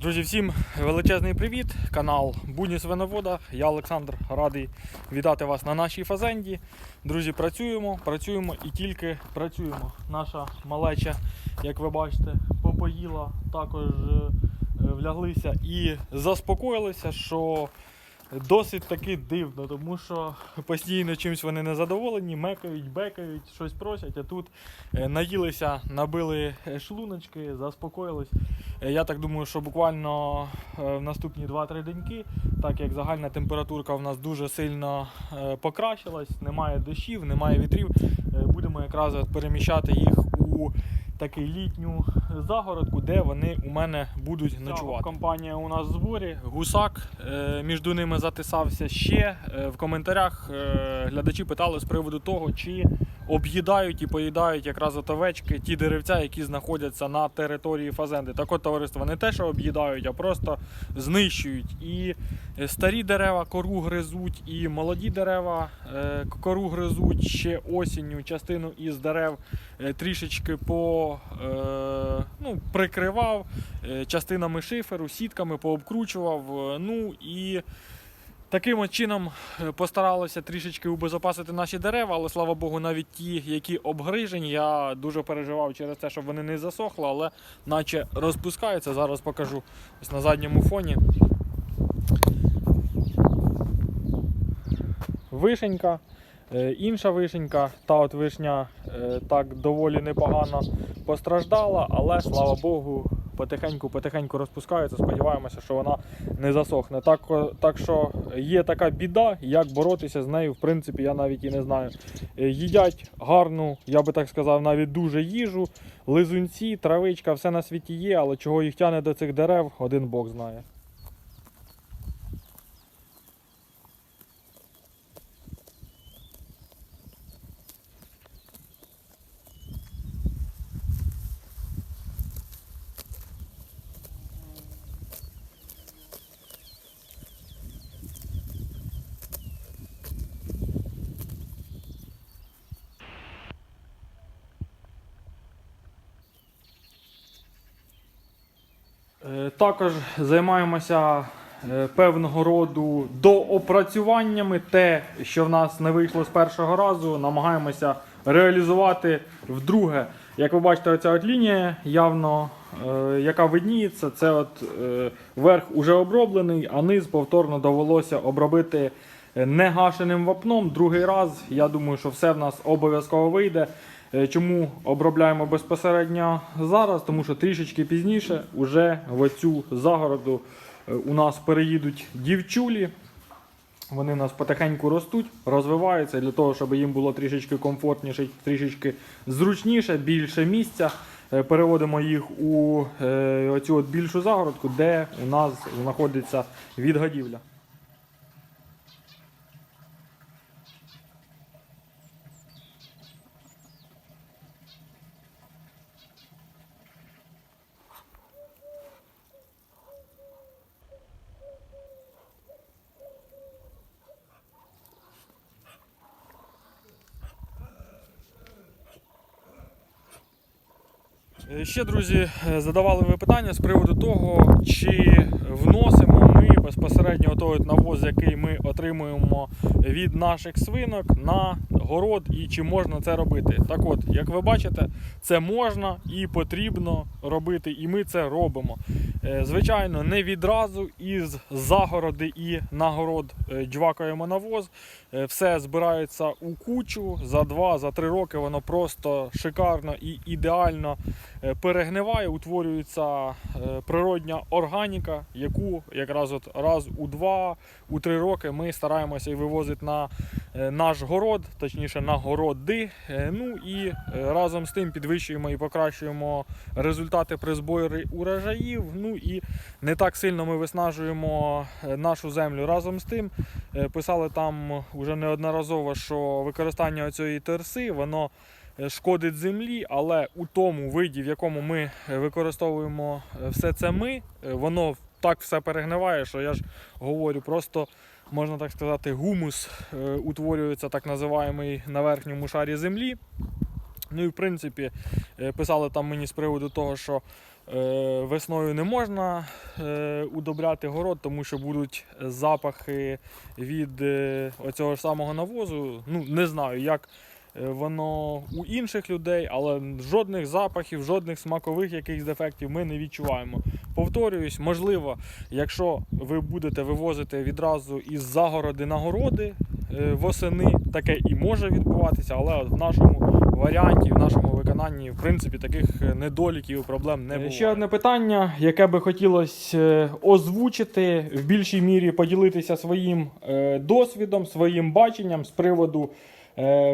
Друзі, всім величезний привіт! Канал Буні Свиновода. Я Олександр радий вітати вас на нашій фазенді. Друзі, працюємо, працюємо і тільки працюємо. Наша малеча, як ви бачите, попоїла, також е, вляглися і заспокоїлися, що досить таки дивно, тому що постійно чимось вони не задоволені, мекають, бекають, щось просять, а тут е, наїлися, набили е, шлуночки, заспокоїлись. Е, Я так думаю, що буквально в наступні 2-3 деньки, так як загальна температурка в нас дуже сильно покращилась, немає дощів, немає вітрів, будемо якраз переміщати їх у таку літню загородку, де вони у мене будуть ночувати. Компанія у нас в зборі, гусак, е, між ними затисався ще. Е, В коментарях е, глядачі питали з приводу того, чи об'їдають і поїдають якраз от овечки ті деревця, які знаходяться на території фазенди. Так от товариство не те, що об'їдають, а просто знищують. І е, старі дерева кору гризуть, і молоді дерева е, кору гризуть ще осінню. Частину із дерев е, трішечки по, ну, прикривав частинами шиферу, сітками пообкручував. Ну і Таким чином е, постаралися трішечки убезопасити наші дерева, але слава Богу, навіть ті, які обгрижені, я дуже переживав через те, щоб вони не засохли, але наче розпускаються. Зараз покажу ось на задньому фоні. Вишенька, е, інша вишенька, та от вишня е, так доволі непогано постраждала, але слава Богу, потихеньку-потихеньку розпускається. Сподіваємося, що вона не засохне. Так, так що є така біда, як боротися з нею, в принципі, я навіть і не знаю. Е, Їдять гарну, я би так сказав, навіть дуже їжу, лизунці, травичка, все на світі є, але чого їх тягне до цих дерев, один Бог знає. Також займаємося е, певного роду доопрацюваннями. Те, що в нас не вийшло з першого разу, намагаємося реалізувати вдруге. Як ви бачите, оця от лінія явно, е, яка видніється, це от е, верх уже оброблений, а низ повторно довелося обробити е, негашеним вапном. Другий раз. Я думаю, що все в нас обов'язково вийде. Е, Чому обробляємо безпосередньо зараз? Тому що трішечки пізніше уже в оцю загороду е, у нас переїдуть дівчулі. Вони у нас потихеньку ростуть, розвиваються для того, щоб їм було трішечки комфортніше, трішечки зручніше, більше місця. Е, Переводимо їх у от більшу загородку, де у нас знаходиться відгодівля. Ще, друзі, е, задавали ви питання з приводу того, чи вносимо безпосередньо той навоз, який ми отримуємо від наших свинок на город, і чи можна це робити. Так от, як ви бачите, це можна і потрібно робити, і ми це робимо. Е, Звичайно, не відразу із загороди і на город е, джвакаємо навоз. Е, Все збирається у кучу за 2-3 роки. Воно просто шикарно і ідеально перегниває, утворюється природня органіка, яку якраз от раз у 2 у 3 роки ми стараємося і вивозити на е, наш город, точніше на городи. Е, Ну і е, разом з тим підвищуємо і покращуємо результати при зборі урожаїв. Ну і не так сильно ми виснажуємо нашу землю. Разом з тим писали там уже неодноразово, що використання цієї терси воно шкодить землі, але у тому виді, в якому ми використовуємо все це ми, воно так все перегниває, що я ж говорю, просто можна так сказати, гумус е, утворюється так називаємий на верхньому шарі землі. Ну і в принципі е, писали там мені з приводу того, що Е, Весною не можна удобряти город, тому що будуть запахи від оцього ж самого навозу. Ну, не знаю, як воно у інших людей, але жодних запахів, жодних смакових якихось дефектів ми не відчуваємо. Повторююсь, можливо, якщо ви будете вивозити відразу із загороди на городи е, восени, таке і може відбуватися, але от в нашому варіанті, в нашому виконанні, в принципі, таких е, недоліків і проблем не було. Ще одне питання, яке би хотілося е, озвучити, в більшій мірі поділитися своїм е, досвідом, своїм баченням з приводу е,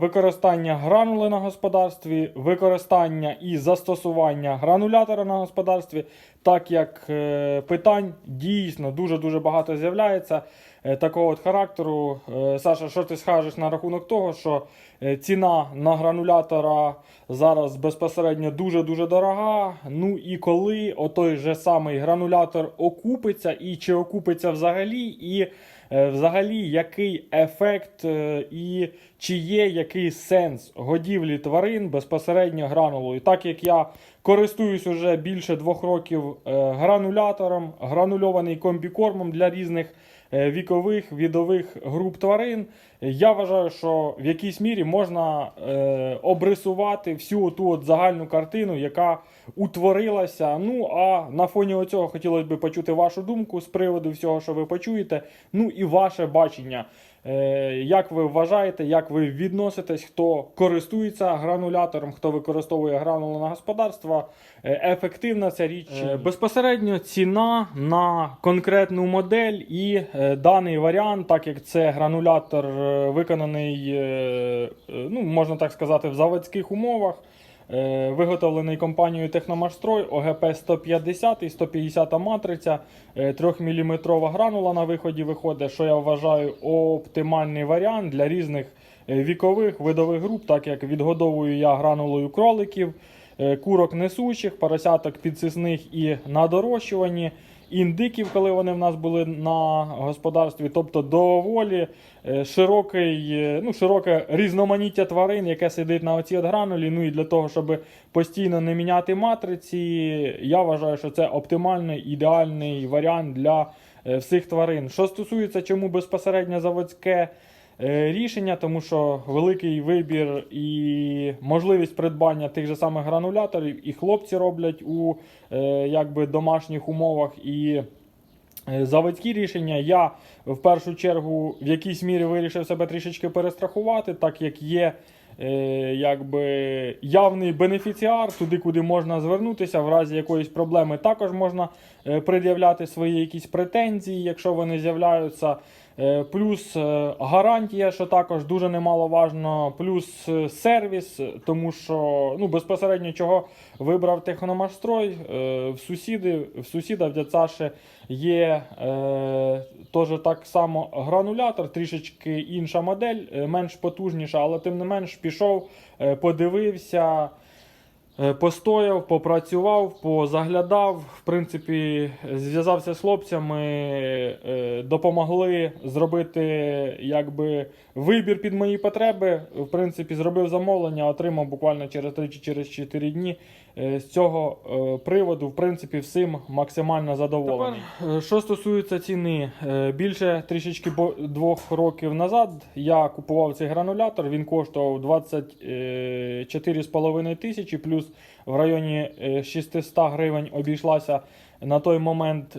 використання гранули на господарстві, використання і застосування гранулятора на господарстві, так як е, питань дійсно дуже-дуже багато з'являється е, такого от характеру. Е, Саша, що ти скажеш на рахунок того, що е, ціна на гранулятора зараз безпосередньо дуже-дуже дорога. Ну і коли отой же самий гранулятор окупиться, і чи окупиться взагалі, і е, взагалі який ефект е, і чи є який сенс годівлі тварин безпосередньо гранулою. Так як я користуюсь уже більше двох років е, гранулятором, гранульований комбікормом для різних е, вікових відових груп тварин. Я вважаю, що в якійсь мірі можна е, обрисувати всю ту от загальну картину, яка утворилася. Ну а на фоні цього хотілося б почути вашу думку з приводу всього, що ви почуєте. Ну і ваше бачення. Е, як ви вважаєте, як ви відноситесь, хто користується гранулятором, хто використовує гранули на господарство? Е, ефективна ця річ? Е, безпосередньо ціна на конкретну модель і даний варіант, так як це гранулятор виконаний, ну можна так сказати, в заводських умовах. Е, Виготовлений компанією Техномашстрой ОГП 150 і 150 матриця, 3-мм гранула на виході виходить, що я вважаю оптимальний варіант для різних е, вікових видових груп, так як відгодовую я гранулою кроликів, е, курок несучих, поросяток підсисних і на дорощуванні. Індиків, коли вони в нас були на господарстві, тобто доволі е, широкий, е, ну, широке різноманіття тварин, яке сидить на оцій от гранулі. Ну і для того, щоб постійно не міняти матриці, я вважаю, що це оптимальний ідеальний варіант для е, всіх тварин. Що стосується чому безпосередньо заводське рішення, тому що великий вибір і можливість придбання тих же самих грануляторів, і хлопці роблять у е, якби домашніх умовах і. Е, Заводські рішення я в першу чергу в якійсь мірі вирішив себе трішечки перестрахувати, так як є е, якби явний бенефіціар, туди, куди можна звернутися, в разі якоїсь проблеми також можна е, пред'являти свої якісь претензії, якщо вони з'являються. Е, Плюс е, гарантія, що також дуже немаловажно, плюс е, сервіс, тому що ну, безпосередньо чого вибрав техномашстрой, в сусіди, в сусіда в дядь є е, теж так само гранулятор, трішечки інша модель, менш потужніша, але тим не менш пішов, подивився. Е, Постояв, попрацював, позаглядав. В принципі, зв'язався з хлопцями, е, допомогли зробити якби, вибір під мої потреби. В принципі, зробив замовлення, отримав буквально через 3 чи через 4 дні. Е, З цього е, приводу, в принципі, всім максимально задоволений. Тепер, е, що стосується ціни, більше трішечки двох років назад я купував цей гранулятор. Він коштував 24,5 тисячі, плюс в районі е, 600 гривень обійшлася на той момент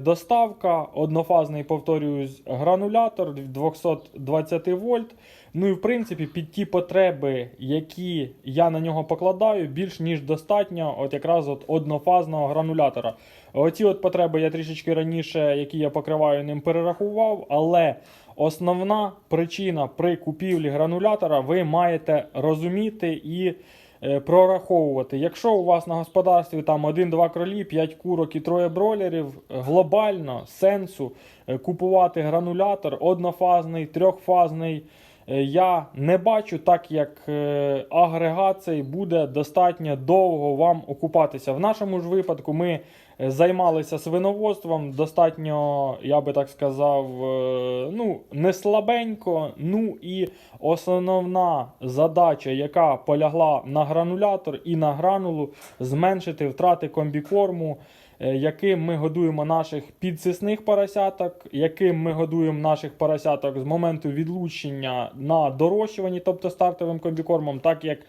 доставка. Однофазний, повторююсь, гранулятор 220 вольт. Ну і в принципі під ті потреби, які я на нього покладаю, більш ніж достатньо, от якраз от однофазного гранулятора. Оці от потреби я трішечки раніше, які я покриваю ним, перерахував, але основна причина при купівлі гранулятора ви маєте розуміти і е, прораховувати. Якщо у вас на господарстві там 1-2 кролі, 5 курок і троє бройлерів, глобально сенсу е, купувати гранулятор однофазний, трьохфазний. Е, Я не бачу, так як е, агрегат буде достатньо довго вам окупатися. В нашому ж випадку ми займалися свиноводством, достатньо, я би так сказав, е, ну, не слабенько. Ну і основна задача, яка полягла на гранулятор і на гранулу, зменшити втрати комбікорму, е, яким ми годуємо наших підсисних поросяток, яким ми годуємо наших поросяток з моменту відлучення на дорощуванні, тобто стартовим комбікормом, так як е,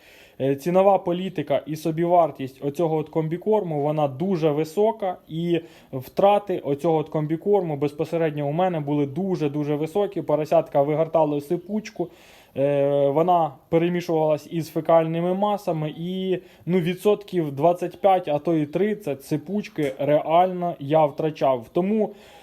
цінова політика і собівартість оцього от комбікорму вона дуже висока, і втрати оцього от комбікорму безпосередньо у мене були дуже дуже високі. Поросятка вигортали сипучку. Е, Вона перемішувалась із фекальними масами, і ну, відсотків 25, а то і 30 сипучки реально я втрачав. Тому, е,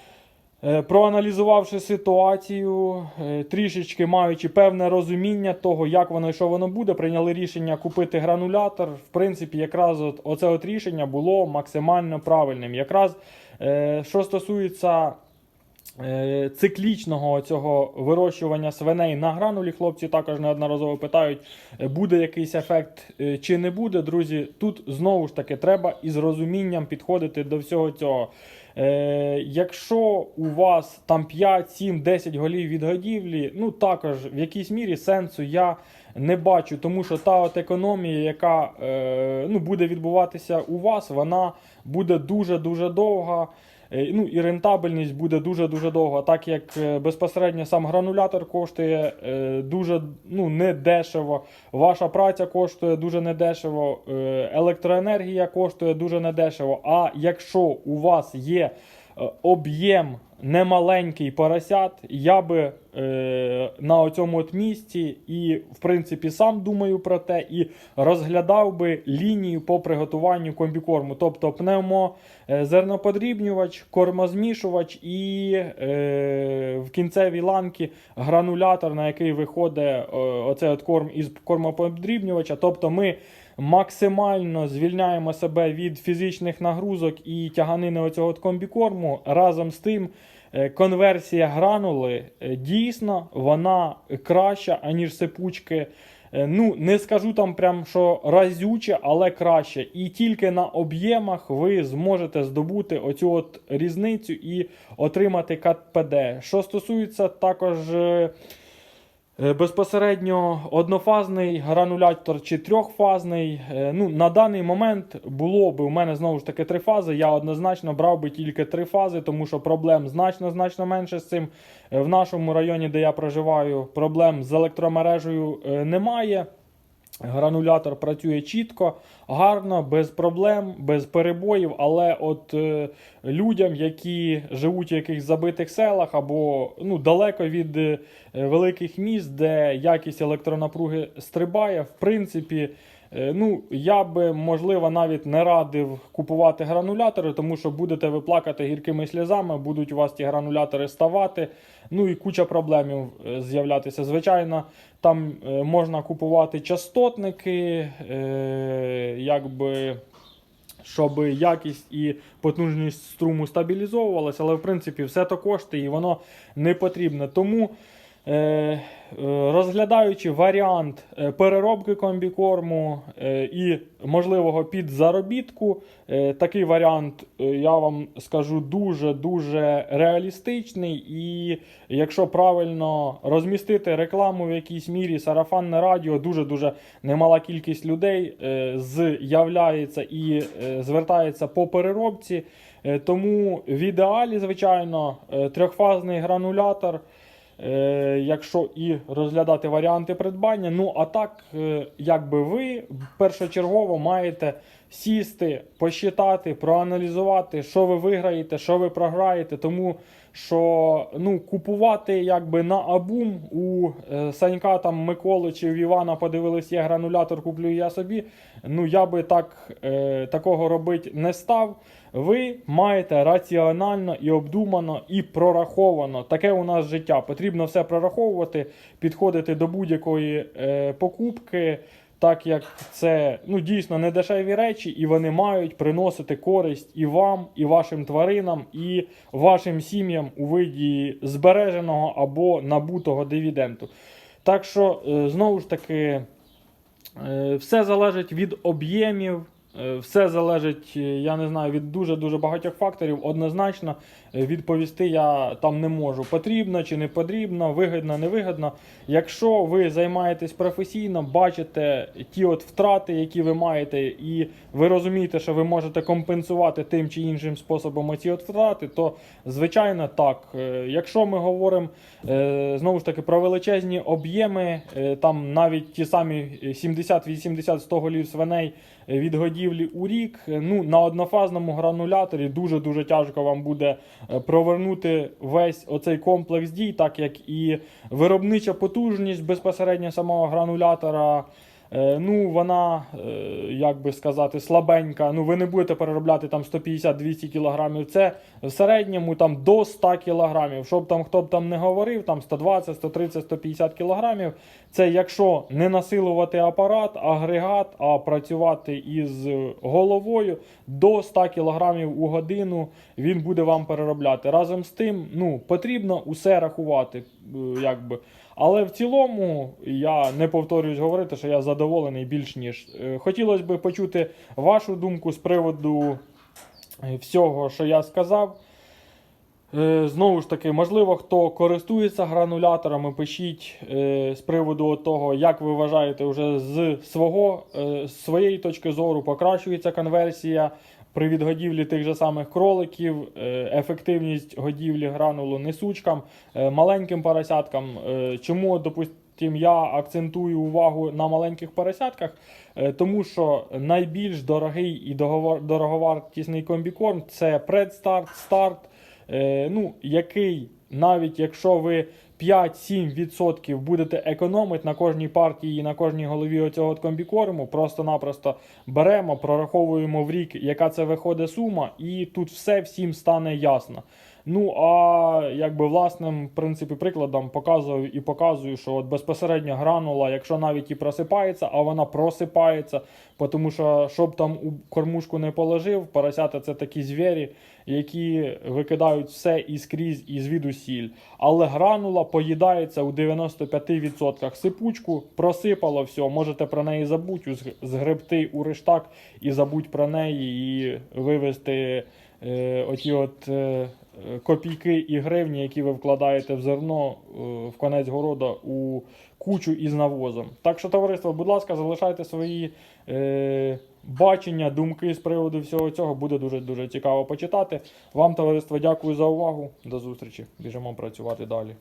проаналізувавши ситуацію, е, трішечки маючи певне розуміння того, як воно і що воно буде, прийняли рішення купити гранулятор. В принципі, якраз от, оце от рішення було максимально правильним. Якраз е, що стосується е, циклічного цього вирощування свиней на гранулі. Хлопці також неодноразово питають, е, буде якийсь ефект е, чи не буде. Друзі, тут знову ж таки треба із розумінням підходити до всього цього. Е, якщо у вас там 5, 7, 10 голів від годівлі, ну також в якійсь мірі сенсу я не бачу, тому що та от економія, яка е, ну, буде відбуватися у вас, вона буде дуже-дуже довга. Е, Ну і рентабельність буде дуже-дуже довго, так як е, безпосередньо сам гранулятор коштує е, дуже ну, недешево, ваша праця коштує дуже недешево, електроенергія коштує дуже недешево. А якщо у вас є об'єм немаленький поросят, я би е, на цьому от місці і, в принципі, сам думаю про те, і розглядав би лінію по приготуванню комбікорму. Тобто пневмо е, зерноподрібнювач, кормозмішувач і е, в кінцевій ланки гранулятор, на який виходить е, оцей от корм із кормоподрібнювача. Тобто ми максимально звільняємо себе від фізичних нагрузок і тяганини оцього комбікорму. Разом з тим, е, конверсія гранули е, дійсно вона краща, аніж сипучки. Е, Ну, не скажу там прям, що разюче, але краще. І тільки на об'ємах ви зможете здобути оцю от різницю і отримати КПД. Що стосується також. Е, Безпосередньо однофазний гранулятор чи трьохфазний. Е, Ну, на даний момент було б у мене знову ж таки три фази. Я однозначно брав би тільки три фази, тому що проблем значно значно менше з цим. Е, В нашому районі, де я проживаю, проблем з електромережею немає. Гранулятор працює чітко, гарно, без проблем, без перебоїв. Але от е, людям, які живуть в якихось забитих селах або ну, далеко від е, великих міст, де якість електронапруги стрибає, в принципі, ну, я би можливо навіть не радив купувати гранулятори, тому що будете ви плакати гіркими сльозами, будуть у вас ті гранулятори ставати. Ну і куча проблемів е, з'являтися. Звичайно, там е, можна купувати частотники, е, якби. Щоб якість і потужність струму стабілізовувалася, але в принципі все то коштує і воно не потрібне. Тому, е, е, розглядаючи варіант е, переробки комбікорму е, і можливого підзаробітку, е, такий варіант, е, я вам скажу, дуже-дуже реалістичний. І якщо правильно розмістити рекламу в якійсь мірі, сарафанне радіо, дуже-дуже немала кількість людей е, з'являється і е, звертається по переробці. Е, Тому в ідеалі, звичайно, е, трьохфазний гранулятор. Е, якщо і розглядати варіанти придбання. Ну, а так, е, якби ви першочергово маєте сісти, посчитати, проаналізувати, що ви виграєте, що ви програєте. Тому що ну, купувати якби на абум у е, Санька там Миколи чи в Івана подивились, є гранулятор, куплю я собі. Ну, я би так, е, такого робити не став. Ви маєте раціонально і обдумано і прораховано. Таке у нас життя. Потрібно все прораховувати, підходити до будь-якої е, покупки, так як це ну, дійсно не дешеві речі, і вони мають приносити користь і вам, і вашим тваринам, і вашим сім'ям у виді збереженого або набутого дивіденду. Так що, е, знову ж таки, Е, Все залежить від об'ємів, Все залежить, е, я не знаю, від дуже-дуже багатьох факторів. Однозначно е, відповісти я там не можу. Потрібно чи не потрібно, вигідно, не. Якщо ви займаєтесь професійно, бачите ті от втрати, які ви маєте, і ви розумієте, що ви можете компенсувати тим чи іншим способом оці от втрати, то звичайно так. Е, Якщо ми говоримо е, знову ж таки про величезні об'єми, е, там навіть ті самі 70-80-100 голів свиней е, від годівлі у рік, ну на однофазному грануляторі дуже дуже тяжко вам буде е, провернути весь оцей комплекс дій, так як і виробнича потужність безпосередньо самого гранулятора. Е, Ну, вона, е, як би сказати, слабенька. Ну, ви не будете переробляти там 150-200 кілограмів. Це в середньому там до 100 кілограмів. Щоб там хто б там не говорив, там 120, 130, 150 кілограмів. Це якщо не насилувати апарат, агрегат, а працювати із головою до 100 кілограмів у годину він буде вам переробляти. Разом з тим, ну, потрібно усе рахувати. е, Якби. Але в цілому я не повторююсь говорити, що я задоволений більш ніж. Е, Хотілося б почути вашу думку з приводу е, всього, що я сказав. Е, Знову ж таки, можливо, хто користується грануляторами, пишіть з приводу того, як ви вважаєте, вже з свого, з своєї точки зору покращується конверсія при відгодівлі тих же самих кроликів, е, ефективність годівлі гранулу несучкам, е, маленьким поросяткам. Е, Чому, допустим, я акцентую увагу на маленьких поросятках? Тому що найбільш дорогий і дороговартісний комбікорм це предстарт, старт ну, який навіть якщо ви 5-7% будете економити на кожній партії і на кожній голові оцього комбікорму, просто-напросто беремо, прораховуємо в рік, яка це виходить сума, і тут все всім стане ясно. Ну а якби власним в принципі прикладом показую і показую, що от безпосередньо гранула, якщо навіть і просипається, а вона просипається, тому що щоб там у кормушку не положив, поросята це такі звірі, які викидають все і скрізь і звідусіль. Але гранула поїдається у 95%. Сипучку просипало все, можете про неї забути, зг- згребти у рештак і забудь про неї, і вивести е, оті от. Е, Копійки і гривні, які ви вкладаєте в зерно е, в конець города у кучу із навозом. Так що, товариство, будь ласка, залишайте свої е, бачення, думки з приводу всього цього. Буде дуже дуже цікаво почитати. Вам, товариство, дякую за увагу. До зустрічі. Біжимо працювати далі.